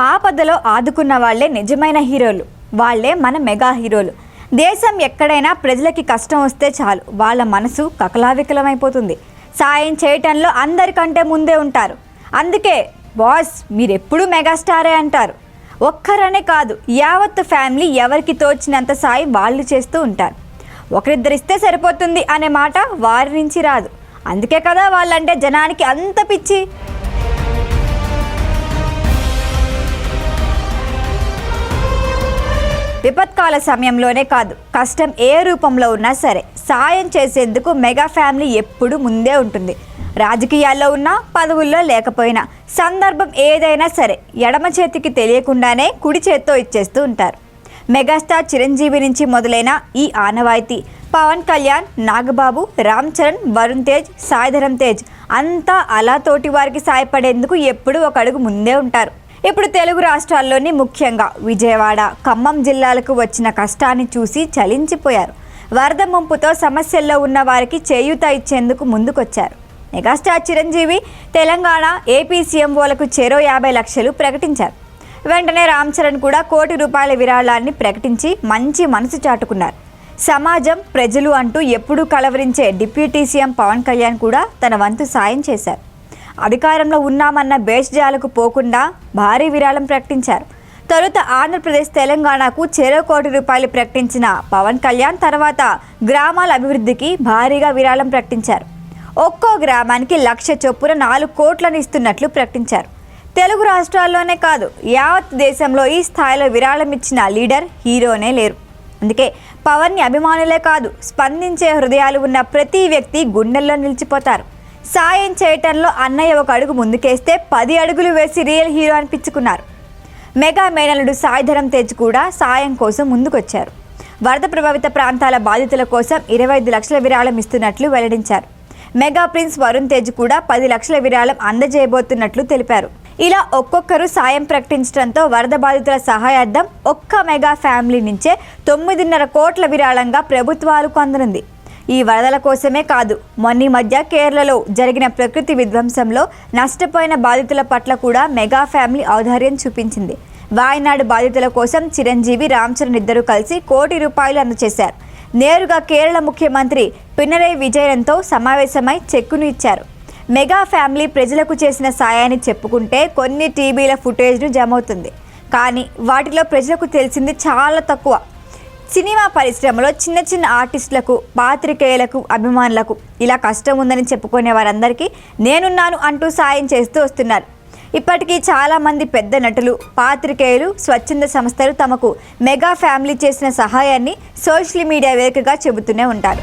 ఆపదలో ఆదుకున్న వాళ్ళే నిజమైన హీరోలు. వాళ్ళే మన మెగా హీరోలు. దేశం ఎక్కడైనా ప్రజలకి కష్టం వస్తే చాలు. వాళ్ళ మనసు కకలావికలమైపోతుంది. సాయం చేయటంలో అందరికంటే ముందే ఉంటారు. అందుకే బాస్ మీరెప్పుడూ మెగాస్టారే అంటారు. ఒక్కరనే కాదు యావత్ ఫ్యామిలీ ఎవరికి తోచినంత సాయం వాళ్ళు చేస్తూ ఉంటారు. ఒకరిద్దరిస్తే సరిపోతుంది అనే మాట వారి నుంచి రాదు. అందుకే కదా వాళ్ళంటే జనానికి అంత పిచ్చి. విపత్కాల సమయంలోనే కాదు కష్టం ఏ రూపంలో ఉన్నా సరే సాయం చేసేందుకు మెగా ఫ్యామిలీ ఎప్పుడు ముందే ఉంటుంది. రాజకీయాల్లో ఉన్నా పదవుల్లో లేకపోయినా సందర్భం ఏదైనా సరే ఎడమ చేతికి తెలియకుండానే కుడి చేత్తో ఇచ్చేస్తూ ఉంటారు. మెగాస్టార్ చిరంజీవి నుంచి మొదలైన ఈ ఆనవాయితీ పవన్ కళ్యాణ్ నాగబాబు రామ్ చరణ్ వరుణ్ తేజ్ సాయిధరం తేజ్ అంతా అలా తోటి వారికి సాయపడేందుకు ఎప్పుడూ ఒక అడుగు ముందే ఉంటారు. ఇప్పుడు తెలుగు రాష్ట్రాల్లోని ముఖ్యంగా విజయవాడ ఖమ్మం జిల్లాలకు వచ్చిన కష్టాన్ని చూసి చలించిపోయారు. వరద ముంపుతో సమస్యల్లో ఉన్న వారికి చేయూత ఇచ్చేందుకు ముందుకొచ్చారు. మెగాస్టార్ చిరంజీవి తెలంగాణ ఏపీ సీఎంఓలకు చెరో యాభై లక్షలు ప్రకటించారు. వెంటనే రామ్ చరణ్ కూడా కోటి రూపాయల విరాళాన్ని ప్రకటించి మంచి మనసు చాటుకున్నారు. సమాజం ప్రజలు అంటూ ఎప్పుడూ కలవరించే డిప్యూటీ సీఎం పవన్ కళ్యాణ్ కూడా తన వంతు సాయం చేశారు. అధికారంలో ఉన్నామన్న బేషజాలకు పోకుండా భారీ విరాళం ప్రకటించారు. తొలుత ఆంధ్రప్రదేశ్ తెలంగాణకు చెరో కోటి రూపాయలు ప్రకటించిన పవన్ కళ్యాణ్ తర్వాత గ్రామాల అభివృద్ధికి భారీగా విరాళం ప్రకటించారు. ఒక్కో గ్రామానికి లక్ష చొప్పున నాలుగు కోట్లను ఇస్తున్నట్లు ప్రకటించారు. తెలుగు రాష్ట్రాల్లోనే కాదు యావత్ దేశంలో ఈ స్థాయిలో విరాళం ఇచ్చిన లీడర్ హీరోనే లేరు. అందుకే పవన్ని అభిమానులే కాదు స్పందించే హృదయాలు ఉన్న ప్రతి వ్యక్తి గుండెల్లో నిలిచిపోతారు. సాయం చేయటంలో అన్నయ్య ఒక అడుగు ముందుకేస్తే పది అడుగులు వేసి రియల్ హీరో అనిపించుకున్నారు. మెగా మేనలుడు సాయిధరం తేజ్ కూడా సాయం కోసం ముందుకొచ్చారు. వరద ప్రభావిత ప్రాంతాల బాధితుల కోసం ఇరవై ఐదు లక్షల విరాళం ఇస్తున్నట్లు వెల్లడించారు. మెగా ప్రిన్స్ వరుణ్ తేజ్ కూడా పది లక్షల విరాళం అందజేయబోతున్నట్లు తెలిపారు. ఇలా ఒక్కొక్కరు సాయం ప్రకటించడంతో వరద బాధితుల సహాయార్థం ఒక్క మెగా ఫ్యామిలీ నుంచే తొమ్మిదిన్నర కోట్ల విరాళంగా ప్రభుత్వాలకు అందనుంది ఈ వరదల కోసమే కాదు మొన్న మధ్య కేరళలో జరిగిన ప్రకృతి విధ్వంసంలో నష్టపోయిన బాధితుల పట్ల కూడా మెగా ఫ్యామిలీ ఔదార్యం చూపించింది. వాయనాడు బాధితుల కోసం చిరంజీవి రామ్చరణ్ ఇద్దరు కలిసి కోటి రూపాయలు అందజేశారు. నేరుగా కేరళ ముఖ్యమంత్రి పినరై విజయన్తో సమావేశమై చెక్కును ఇచ్చారు. మెగా ఫ్యామిలీ ప్రజలకు చేసిన సాయాన్ని చెప్పుకుంటే కొన్ని టీవీల ఫుటేజ్ను జమవుతుంది. కానీ వాటిలో ప్రజలకు తెలిసింది చాలా తక్కువ. సినిమా పరిశ్రమలో చిన్న చిన్న ఆర్టిస్టులకు పాత్రికేయులకు అభిమానులకు ఇలా కష్టం ఉందని చెప్పుకునే వారందరికీ నేనున్నాను అంటూ సాయం చేస్తూ వస్తున్నారు. ఇప్పటికీ చాలామంది పెద్ద నటులు పాత్రికేయులు స్వచ్ఛంద సంస్థలు తమకు మెగా ఫ్యామిలీ చేసిన సహాయాన్ని సోషల్ మీడియా వేదికగా చెబుతూనే ఉంటారు.